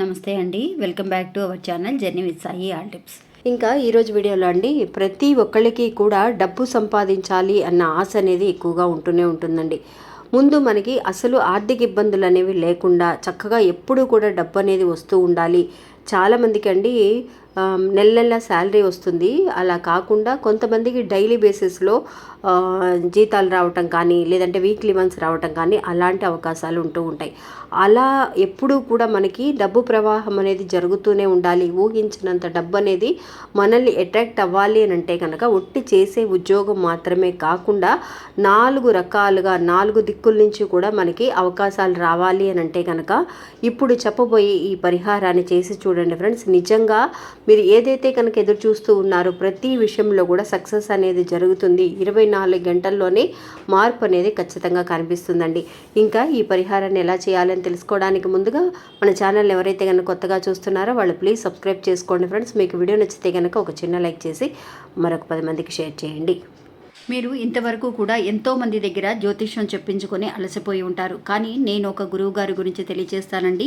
నమస్తే అండి. Welcome back to our channel journey with Sai all tips. ఇంకా ఈరోజు వీడియోలో అండి ప్రతి ఒక్కళ్ళకి కూడా డబ్బు సంపాదించాలి అన్న ఆశ అనేది ఎక్కువగా ఉంటూనే ఉంటుందండి. ముందు మనకి అసలు ఆర్థిక ఇబ్బందులు అనేవి లేకుండా చక్కగా ఎప్పుడూ కూడా డబ్బు అనేది వస్తూ ఉండాలి. చాలామందికి అండి నెల నెల శాలరీ వస్తుంది. అలా కాకుండా కొంతమందికి డైలీ బేసిస్లో జీతాలు రావటం కానీ లేదంటే వీక్లీ మంత్స్ రావటం కానీ అలాంటి అవకాశాలు ఉంటూ ఉంటాయి. అలా ఎప్పుడూ కూడా మనకి డబ్బు ప్రవాహం అనేది జరుగుతూనే ఉండాలి. ఊహించినంత డబ్బు అనేది మనల్ని అట్రాక్ట్ అవ్వాలి అని అంటే కనుక ఒట్టి చేసే ఉద్యోగం మాత్రమే కాకుండా నాలుగు రకాలుగా నాలుగు దిక్కుల నుంచి కూడా మనకి అవకాశాలు రావాలి అని అంటే కనుక ఇప్పుడు చెప్పబోయే ఈ పరిహారాన్ని చేసి చూడండి ఫ్రెండ్స్ నిజంగా మీరు ఏదైతే కనుక ఎదురు చూస్తూ ఉన్నారో ప్రతి విషయంలో కూడా సక్సెస్ అనేది జరుగుతుంది. ఇరవై నాలుగు గంటల్లోనే మార్పు అనేది ఖచ్చితంగా కనిపిస్తుందండి. ఇంకా ఈ పరిహారాన్ని ఎలా చేయాలని తెలుసుకోవడానికి ముందుగా మన ఛానల్ ఎవరైతే కనుక కొత్తగా చూస్తున్నారో వాళ్ళు ప్లీజ్ సబ్స్క్రైబ్ చేసుకోండి ఫ్రెండ్స్. మీకు వీడియో నచ్చితే కనుక ఒక చిన్న లైక్ చేసి మరొక పది మందికి షేర్ చేయండి. మీరు ఇంతవరకు కూడా ఎంతో మంది దగ్గర జ్యోతిష్యం చెప్పించుకొని అలసిపోయి ఉంటారు. కానీ నేను ఒక గురువు గారి గురించి తెలియజేస్తానండి.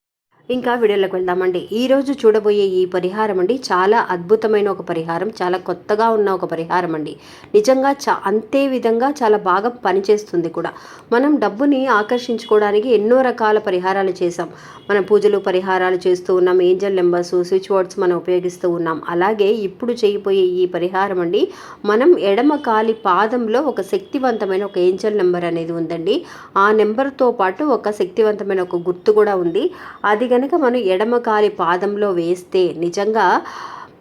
ఇంకా వీడియోలోకి వెళ్దామండి. ఈరోజు చూడబోయే ఈ పరిహారం అండి చాలా అద్భుతమైన ఒక పరిహారం చాలా కొత్తగా ఉన్న ఒక పరిహారం అండి. నిజంగా చా అంతే విధంగా చాలా బాగా పనిచేస్తుంది కూడా. మనం డబ్బుని ఆకర్షించుకోవడానికి ఎన్నో రకాల పరిహారాలు చేసాం మనం పూజలు పరిహారాలు చేస్తూ ఉన్నాం ఏంజల్ నెంబర్స్ స్విచ్ వర్డ్స్ మనం ఉపయోగిస్తూ ఉన్నాం. అలాగే ఇప్పుడు చేయబోయే ఈ పరిహారం అండి మనం ఎడమ కాలి పాదంలో ఒక శక్తివంతమైన ఒక ఏంజల్ నెంబర్ అనేది ఉందండి. ఆ నెంబర్తో పాటు ఒక శక్తివంతమైన ఒక గుర్తు కూడా ఉంది. అది కనుక మనం ఎడమ కాలి పాదంలో వేస్తే నిజంగా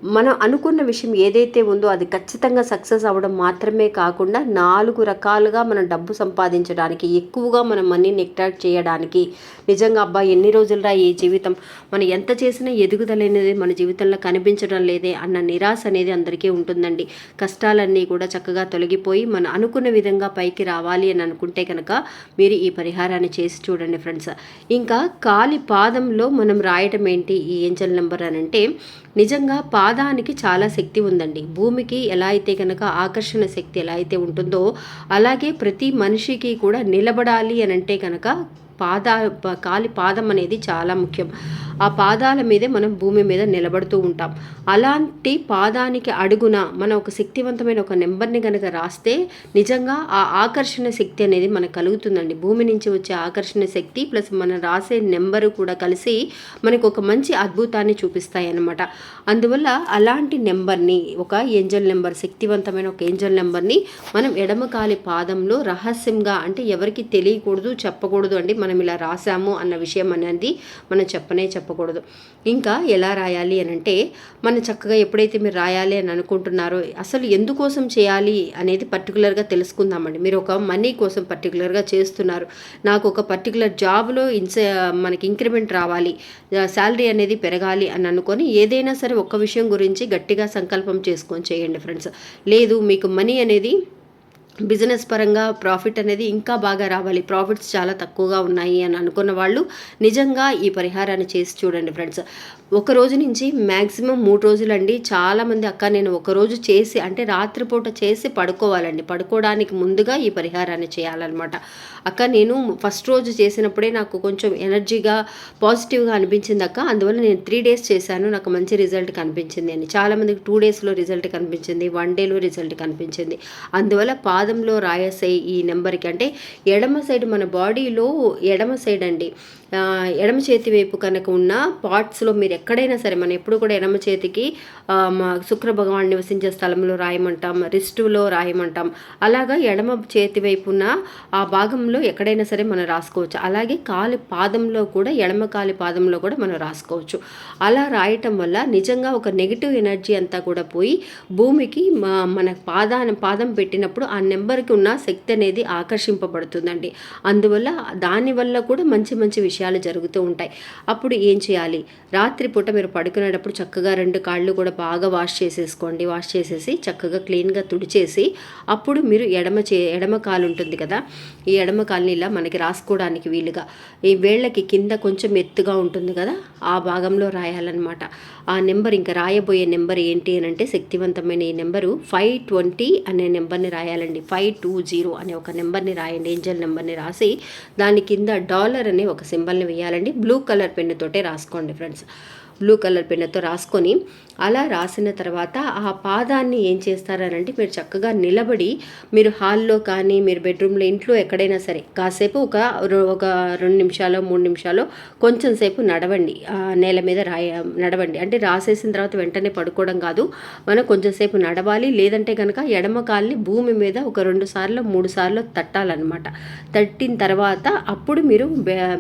మనం అనుకున్న విషయం ఏదైతే ఉందో అది ఖచ్చితంగా సక్సెస్ అవ్వడం మాత్రమే కాకుండా నాలుగు రకాలుగా మనం డబ్బు సంపాదించడానికి ఎక్కువగా మనం మనీని ఎక్ట్రాక్ట్ చేయడానికి. నిజంగా అబ్బా ఎన్ని రోజులరా ఈ జీవితం? మనం ఎంత చేసినా ఎదుగుదల అనేది మన జీవితంలో కనిపించడం లేదే అన్న నిరాశ అనేది అందరికీ ఉంటుందండి. కష్టాలన్నీ కూడా చక్కగా తొలగిపోయి మనం అనుకున్న విధంగా పైకి రావాలి అని అనుకుంటే కనుక మీరు ఈ పరిహారాన్ని చేసి చూడండి ఫ్రెండ్స్. ఇంకా కాలి పాదంలో మనం రాయటం ఏంటి? ఈ ఏంజల్ నెంబర్ అని అంటే నిజంగా పాదానికి చాలా శక్తి ఉందండి. భూమికి ఎలా అయితే కనుక ఆకర్షణ శక్తి ఎలా అయితే ఉంటుందో అలాగే ప్రతి మనిషికి కూడా నిలబడాలి అని అంటే కనుక పాద కాలి పాదం అనేది చాలా ముఖ్యం. ఆ పాదాల మీదే మనం భూమి మీద నిలబడుతూ ఉంటాం. అలాంటి పాదానికి అడుగున మనం ఒక శక్తివంతమైన ఒక నెంబర్ని కనుక రాస్తే నిజంగా ఆ ఆకర్షణ శక్తి అనేది మనకు కలుగుతుందండి. భూమి నుంచి వచ్చే ఆకర్షణ శక్తి ప్లస్ మనం రాసే నెంబరు కూడా కలిసి మనకు ఒక మంచి అద్భుతాన్ని చూపిస్తాయి అన్నమాట అందువల్ల అలాంటి నెంబర్ని ఒక ఏంజల్ నెంబర్ శక్తివంతమైన ఒక ఏంజల్ నెంబర్ని మనం ఎడమకాలి పాదంలో రహస్యంగా అంటే ఎవరికి తెలియకూడదు చెప్పకూడదు అండి. మనం మనం ఇలా రాసాము అన్న విషయం అనేది మనం చెప్పనే చెప్పకూడదు. ఇంకా ఎలా రాయాలి అని అంటే మనం చక్కగా ఎప్పుడైతే మీరు రాయాలి అని అనుకుంటున్నారో అసలు ఎందుకోసం చేయాలి అనేది పర్టికులర్గా తెలుసుకుందామండి. మీరు ఒక మనీ కోసం పర్టికులర్గా చేస్తున్నారు. నాకు ఒక పర్టికులర్ జాబ్లో ఇన్స మనకి ఇంక్రిమెంట్ రావాలి శాలరీ అనేది పెరగాలి అని అనుకొని ఏదైనా సరే ఒక్క విషయం గురించి గట్టిగా సంకల్పం చేసుకొని చేయండి ఫ్రెండ్స్ లేదు మీకు మనీ అనేది బిజినెస్ పరంగా ప్రాఫిట్ అనేది ఇంకా బాగా రావాలి. ప్రాఫిట్స్ చాలా తక్కువగా ఉన్నాయి అని అనుకున్న వాళ్ళు నిజంగా ఈ పరిహారాన్ని చేసి చూడండి ఫ్రెండ్స్. ఒక రోజు నుంచి మ్యాక్సిమం మూడు రోజులండి. చాలామంది అక్క నేను ఒక రోజు చేసి అంటే రాత్రిపూట చేసి పడుకోవాలండి. పడుకోవడానికి ముందుగా ఈ పరిహారాన్ని చేయాలన్నమాట. అక్క నేను ఫస్ట్ రోజు చేసినప్పుడే నాకు కొంచెం ఎనర్జీగా పాజిటివ్గా అనిపించింది అక్క. అందువల్ల నేను త్రీ డేస్ చేశాను. నాకు మంచి రిజల్ట్ కనిపించింది అని చాలామందికి టూ డేస్లో రిజల్ట్ కనిపించింది వన్ డేలో రిజల్ట్ కనిపించింది. అందువల్ల పాద పాదంలో రాయసే ఈ నెంబర్కి అంటే ఎడమ సైడ్ మన బాడీలో ఎడమ సైడ్ అండి. ఎడమ చేతి వైపు కనుక ఉన్న పార్ట్స్లో మీరు ఎక్కడైనా సరే మనం ఎప్పుడు కూడా ఎడమ చేతికి మా శుక్ర భగవాన్ నివసించే స్థలంలో రాయమంటాం రిస్టులో రాయమంటాం. అలాగా ఎడమ చేతి వైపు ఉన్న ఆ భాగంలో ఎక్కడైనా సరే మనం రాసుకోవచ్చు. అలాగే కాలి పాదంలో కూడా ఎడమ కాలి పాదంలో కూడా మనం రాసుకోవచ్చు. అలా రాయటం వల్ల నిజంగా ఒక నెగిటివ్ ఎనర్జీ అంతా కూడా పోయి భూమికి మన పాదాన పాదం పెట్టినప్పుడు ఆ నెంబర్కి ఉన్న శక్తి అనేది ఆకర్షింపబడుతుందండి. అందువల్ల దానివల్ల కూడా మంచి మంచి విషయాలు జరుగుతూ ఉంటాయి. అప్పుడు ఏం చేయాలి? రాత్రిపూట మీరు పడుకునేటప్పుడు చక్కగా రెండు కాళ్ళు కూడా బాగా వాష్ చేసేసుకోండి. వాష్ చేసేసి చక్కగా క్లీన్గా తుడిచేసి అప్పుడు మీరు ఎడమ చే ఎడమ కాలు ఉంటుంది కదా ఈ ఎడమ కాలుని ఇలా మనకి రాసుకోవడానికి వీలుగా. ఈ వేళ్ళకి కింద కొంచెం ఎత్తుగా ఉంటుంది కదా ఆ భాగంలో రాయాలన్నమాట. ఆ నెంబర్ ఇంకా రాయబోయే నెంబర్ ఏంటి అని అంటే శక్తివంతమైన ఈ నెంబరు ఫైవ్ ట్వంటీ అనే నెంబర్ని రాయాలండి. ఫైవ్ టూ జీరో అనే ఒక నెంబర్ని రాయండి ఏంజల్ నెంబర్ని రాసి దాని కింద డాలర్ అనే ఒక సింబల్ని వేయాలండి. బ్లూ కలర్ పెన్నుతోటే రాసుకోండి ఫ్రెండ్స్. బ్లూ కలర్ పెన్నుతో రాసుకొని అలా రాసిన తర్వాత ఆ పాదాన్ని ఏం చేస్తారనంటే మీరు చక్కగా నిలబడి మీరు హాల్లో కానీ మీరు బెడ్రూమ్లో ఇంట్లో ఎక్కడైనా సరే కాసేపు ఒక రో- ఒక రెండు నిమిషాలు మూడు నిమిషాలు కొంచెం సేపు నడవండి. నేల మీద రాయ నడవండి. అంటే రాసేసిన తర్వాత వెంటనే పడుకోవడం కాదు. మనం కొంచెం సేపు నడవాలి. లేదంటే కనుక ఎడమ కాల్ని భూమి మీద ఒక రెండు సార్లు మూడు సార్లు తట్టాలన్నమాట. తట్టిన తర్వాత అప్పుడు మీరు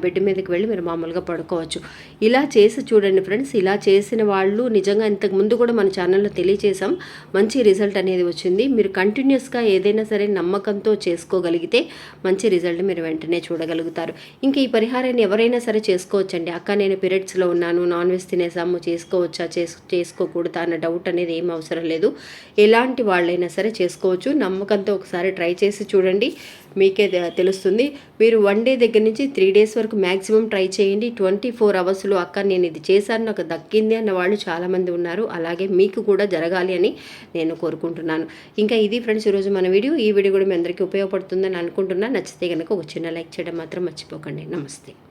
బెడ్ మీదకి వెళ్ళి మీరు మామూలుగా పడుకోవచ్చు. ఇలా చేసి చూడండి ఫ్రెండ్స్. ఇలా చేసిన వాళ్ళు నిజంగా ఎంత ముందు కూడా మన ఛానల్లో తెలియచేసాం మంచి రిజల్ట్ అనేది వచ్చింది. మీరు కంటిన్యూస్గా ఏదైనా సరే నమ్మకంతో చేసుకోగలిగితే మంచి రిజల్ట్ మీరు వెంటనే చూడగలుగుతారు. ఇంకా ఈ పరిహారాన్ని ఎవరైనా సరే చేసుకోవచ్చండి. అక్క నేను పీరియడ్స్లో ఉన్నాను. నాన్ వెజ్ తినేసాము. చేసుకోవచ్చా? చేస్ చేసుకోకూడదా? అన్న డౌట్ అనేది ఏం అవసరం లేదు. ఎలాంటి వాళ్ళైనా సరే చేసుకోవచ్చు. నమ్మకంతో ఒకసారి ట్రై చేసి చూడండి. మీకే తెలుస్తుంది. మీరు వన్ డే దగ్గర నుంచి త్రీ డేస్ వరకు మ్యాక్సిమం ట్రై చేయండి. ట్వంటీ ఫోర్ అవర్స్లో అక్క నేను ఇది చేశాను. నాకు దక్కింది అన్న వాళ్ళు చాలామంది ఉన్నారు. అలాగే మీకు కూడా జరగాలి అని నేను కోరుకుంటున్నాను. ఇంకా ఇది ఫ్రెండ్స్ ఈరోజు మన వీడియో. ఈ వీడియో కూడా మీ అందరికీ ఉపయోగపడుతుందని అనుకుంటున్నా. నచ్చితే కనుక ఒక చిన్న లైక్ చేయడం మాత్రం మర్చిపోకండి. నమస్తే.